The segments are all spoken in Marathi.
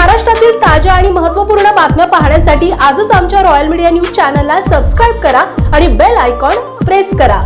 महाराष्ट्रातील ताज्या आणि महत्त्वपूर्ण बातम्या पाहण्यासाठी आजच आमच्या रॉयल मीडिया न्यूज चॅनलला सबस्क्राईब करा आणि बेल आयकॉन प्रेस करा.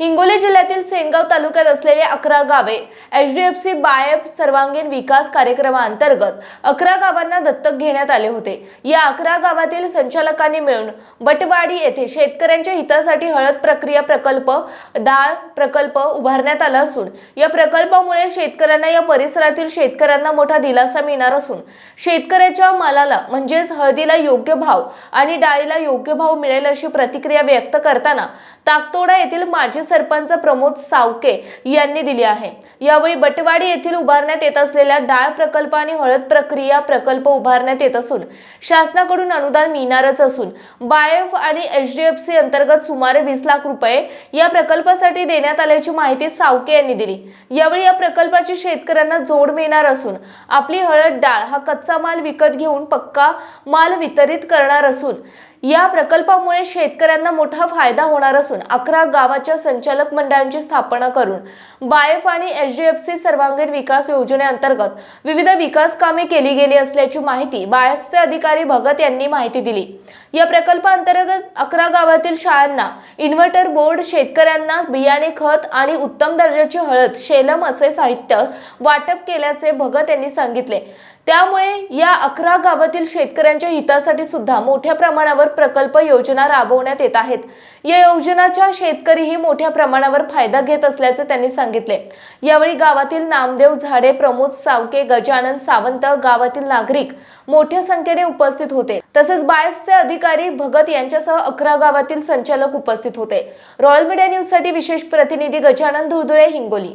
हिंगोली जिल्ह्यातील सेनगाव तालुक्यात असलेले अकरा गावे H D F C BAIF सर्वांगीण विकास कार्यक्रमाअंतर्गत अकरा गावांना दत्तक घेण्यात आले होते. या अकरा गावातील संचालकांनी मिळून बटवाडी येथे शेतकऱ्यांच्या हितासाठी हळद प्रक्रिया प्रकल्प डाळ प्रकल्प उभारण्यात आला असून या प्रकल्पामुळे शेतकऱ्यांना या परिसरातील शेतकऱ्यांना मोठा दिलासा मिळणार असून शेतकऱ्याच्या मालाला म्हणजेच हळदीला योग्य भाव आणि डाळीला योग्य भाव मिळेल अशी प्रतिक्रिया व्यक्त करताना ताकतोडा येथील माजी सरपंच प्रमोद सावके यांनी दिली आहे. यावेळी बटवाडी येथील उभारण्यात येत असलेल्या डाळ प्रकल्प आणि हळद प्रक्रिया प्रकल्प उभारण्यात येत असून शासनाकडून अनुदान मिळणारच असून बायफ आणि एच डी एफ सी अंतर्गत सुमारे वीस लाख रुपये या प्रकल्पासाठी देण्यात आल्याची माहिती सावके यांनी दिली. यावेळी या प्रकल्पाची शेतकऱ्यांना जोड मिळणार असून आपली हळद डाळ हा कच्चा माल विकत घेऊन पक्का माल वितरित करणार असून या प्रकल्पामुळे शेतकऱ्यांना मोठा फायदा होणार असून अकरा गावाच्या संचालक मंडळांची स्थापना करून बायफ आणि एच डी एफ सी सर्वांगीण विकास योजनेअंतर्गत विविध विकास कामे केली गेली असल्याची माहिती बायफचे अधिकारी भगत यांनी माहिती दिली. या प्रकल्पाअंतर्गत अकरा गावातील शाळांना इन्व्हर्टर बोर्ड शेतकऱ्यांना बियाणे खत आणि उत्तम दर्जाची हळद शेलम असे साहित्य वाटप केल्याचे भगत यांनी सांगितले. त्यामुळे या अकरा गावातील शेतकऱ्यांच्या हितासाठी सुद्धा मोठ्या प्रमाणावर प्रकल्प योजना राबवण्यात येत आहेत. या योजनाच्या शेतकरीही मोठ्या प्रमाणावर फायदा घेत असल्याचे त्यांनी सांगितले. यावेळी गावातील नामदेव झाडे प्रमोद सावके गजानन सावंत गावातील नागरिक मोठ्या संख्येने उपस्थित होते. तसेच बायफचे अधिकारी भगत यांच्यासह अकरा गावातील संचालक उपस्थित होते. रॉयल मीडिया न्यूजसाठी विशेष प्रतिनिधी गजानन धुळधुळे हिंगोली.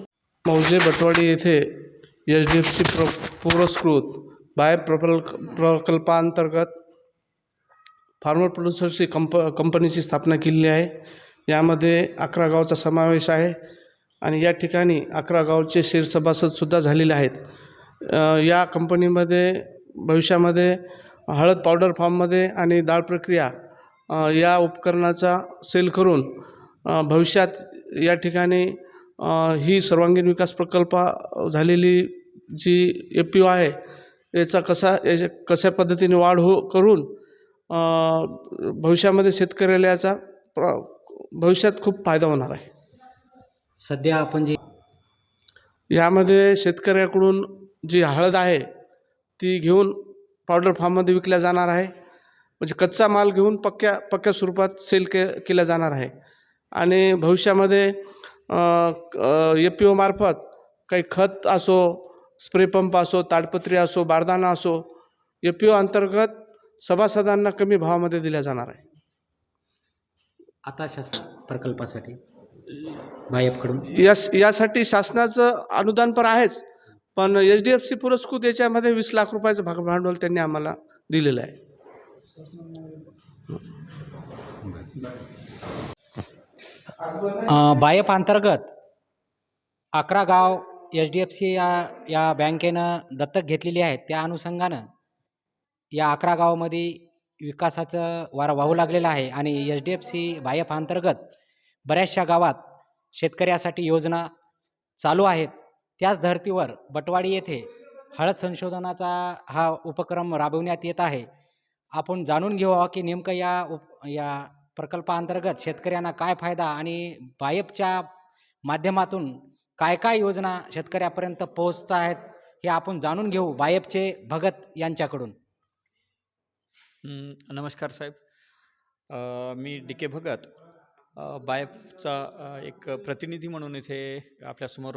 मौजे बटवाडी येथे एच डी एफ सी प्र पुरस्कृत बाय प्रकल्प प्रकल्पांतर्गत फार्मर प्रोड्युसरची कंप कंपनीची स्थापना केलेली आहे. यामध्ये अकरा गावचा समावेश आहे आणि या ठिकाणी अकरा गावचे शेअरसभासदसुद्धा झालेले आहेत. या कंपनीमध्ये भविष्यामध्ये हळद पावडर फार्ममध्ये आणि डाळ प्रक्रिया या उपकरणाचा सेल करून भविष्यात या ठिकाणी ही सर्वांगीण विकास प्रकल्प झालेली जी ए पी ओ आहे याचा कसा याच्या कशा पद्धतीने वाढ हो करून भविष्यामध्ये शेतकऱ्याला याचा प्र भविष्यात खूप फायदा होणार आहे. सध्या आपण जे यामध्ये शेतकऱ्याकडून जी हळद आहे ती घेऊन पावडर फार्ममध्ये विकल्या जाणार आहे. म्हणजे कच्चा माल घेऊन पक्क्या पक्क्या स्वरूपात सेल के केला जाणार आहे. आणि भविष्यामध्ये ए पी ओमार्फत काही खत असो स्प्रे पंप असो ताडपत्री असो बारदाना असो ए पी ओ अंतर्गत सभासदांना कमी भावामध्ये दिल्या जाणार आहे. आता शासन प्रकल्पासाठी भायपकडून यास यासाठी शासनाचं अनुदान पण आहेच. पण एच डी एफ सी पुरस्कृत याच्यामध्ये वीस लाख रुपयाचं भाग भांडवल त्यांनी आम्हाला दिलेलं आहे. बायप अंतर्गत अकरा गाव एच डी एफ सी या या बँकेनं दत्तक घेतलेली आहेत. त्या अनुषंगानं या अकरा गावामध्ये विकासाचं वारा वाहू लागलेला आहे आणि H D F C BAIF अंतर्गत बऱ्याचशा गावात शेतकऱ्यासाठी योजना चालू आहेत. त्याच धर्तीवर बटवाडी येथे हळद संशोधनाचा हा उपक्रम राबवण्यात येत आहे. आपण जाणून घेऊ की नेमकं या उप या प्रकल्पाअंतर्गत शेतकऱ्यांना काय फायदा आणि बायपच्या माध्यमातून काय काय योजना शेतकऱ्यापर्यंत पोहोचत आहेत हे आपण जाणून घेऊ बायपचे भगत यांच्याकडून. नमस्कार साहेब. मी डी के भगत बायपचा एक प्रतिनिधी म्हणून इथे आपल्यासमोर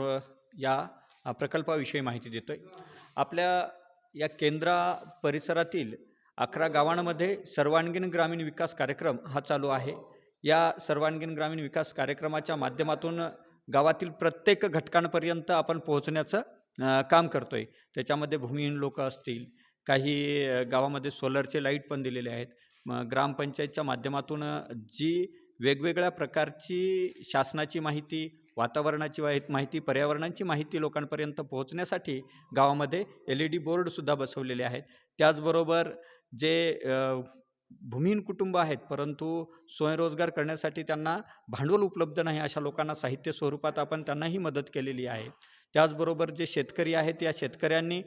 या प्रकल्पाविषयी माहिती देतो आहे आपल्या या केंद्रा परिसरातील अकरा गावांमध्ये सर्वांगीण ग्रामीण विकास कार्यक्रम हा चालू आहे. या सर्वांगीण ग्रामीण विकास कार्यक्रमाच्या माध्यमातून गावातील प्रत्येक घटकांपर्यंत आपण पोहोचण्याचं काम करतो आहे त्याच्यामध्ये भूमिहीन लोक असतील काही गावामध्ये सोलरचे लाइट पण दिलेले आहेत. मग ग्रामपंचायतच्या माध्यमातून जी वेगवेगळ्या प्रकारची शासनाची माहिती वातावरणाची वाहित माहिती पर्यावरणाची माहिती लोकांपर्यंत पोहोचण्यासाठी गावामध्ये एल ई डी बोर्डसुद्धा बसवलेले आहेत. त्याचबरोबर जे भूमिहीन कुटुंब आहेत परंतु स्वयंरोजगार करण्यासाठी त्यांना भांडवल उपलब्ध नाही अशा लोकांना साहित्य स्वरूपात आपण त्यांनाही मदत केलेली आहे. त्याचबरोबर जे शेतकरी आहेत या शेतकऱ्यांनी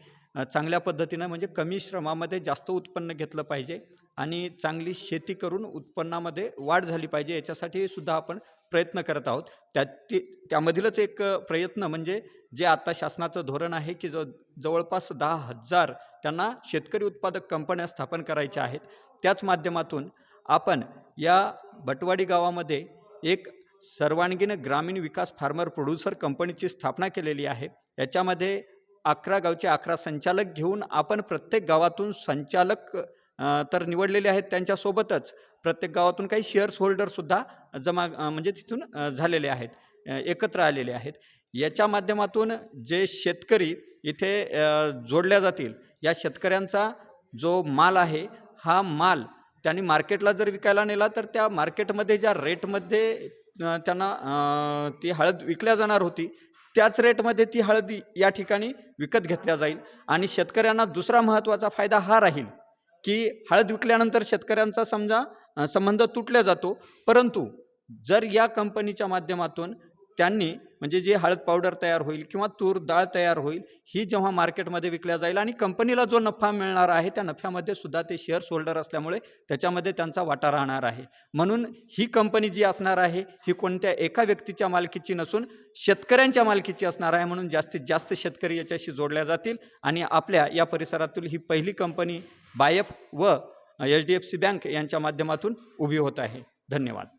चांगल्या पद्धतीनं म्हणजे कमी श्रमामध्ये जास्त उत्पन्न घेतलं पाहिजे. आणि चांगली शेती करून उत्पन्नामध्ये वाढ झाली पाहिजे याच्यासाठी सुद्धा आपण प्रयत्न करत आहोत. त्या ती त्यामधीलच एक प्रयत्न म्हणजे जे आता शासनाचं धोरण आहे की जव जवळपास दहा हजार त्यांना शेतकरी उत्पादक कंपन्या स्थापन करायच्या आहेत. त्याच माध्यमातून आपण या बटवाडी गावामध्ये एक सर्वांगीण ग्रामीण विकास फार्मर प्रोड्युसर कंपनीची स्थापना केलेली आहे. याच्यामध्ये अकरा गावचे अकरा संचालक घेऊन आपण प्रत्येक गावातून संचालक तर निवडलेले आहेत त्यांच्यासोबतच. प्रत्येक गावातून काही शेअर्स होल्डरसुद्धा जमा म्हणजे तिथून झालेले आहेत एकत्र आलेले आहेत. याच्या माध्यमातून जे शेतकरी इथे जोडल्या जातील या शेतकऱ्यांचा जो माल आहे हा माल त्यांनी मार्केटला जर विकायला नेला तर त्या मार्केटमध्ये ज्या रेटमध्ये त्यांना ती हळद विकल्या जाणार होती त्याच रेटमध्ये ती हळद या ठिकाणी विकत घेतल्या जाईल. आणि शेतकऱ्यांना दुसरा महत्त्वाचा फायदा हा राहील की हळद विकल्यानंतर शेतकऱ्यांचा समजा संबंध तुटला जातो. परंतु जर या कंपनीच्या माध्यमातून त्यांनी म्हणजे जे हळद पावडर तयार होईल किंवा तूर डाळ तयार होईल ही जेव्हा मार्केटमध्ये विकल्या जाईल आणि कंपनीला जो नफा मिळणार आहे त्या नफ्यामध्ये सुद्धा ते शेअर्स होल्डर असल्यामुळे त्याच्यामध्ये त्यांचा वाटा राहणार आहे. म्हणून ही कंपनी जी असणार आहे ही कोणत्या एका व्यक्तीच्या मालकीची नसून शेतकऱ्यांच्या मालकीची असणार आहे म्हणून जास्तीत जास्त शेतकरी याच्याशी जोडल्या जातील आणि आपल्या या परिसरातील ही पहिली कंपनी बायफ व H D F C bank यांच्या माध्यमातून उभी होत आहे. धन्यवाद.